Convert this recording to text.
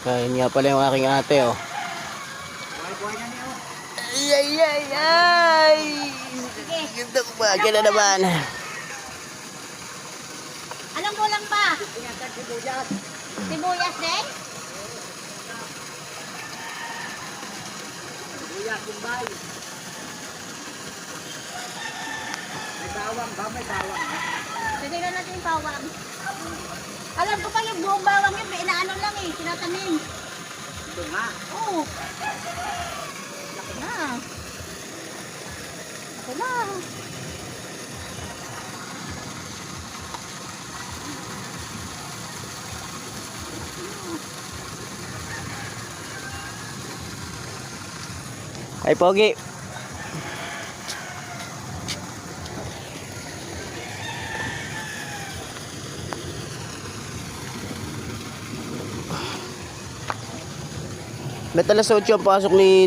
Kain nga pala yung aking ate, oh. Ay, ay, ay, ay! Ganda umaga na naman. Alam mo lang ba? Sibuyas din? Sige na natin yung bawang. Alam ko pa yung buong bawang yun, tinatanim. Ito nga? Oo. Laki na. Laki na. Ay, Pogi. Ba't alas 8 ang pasok ni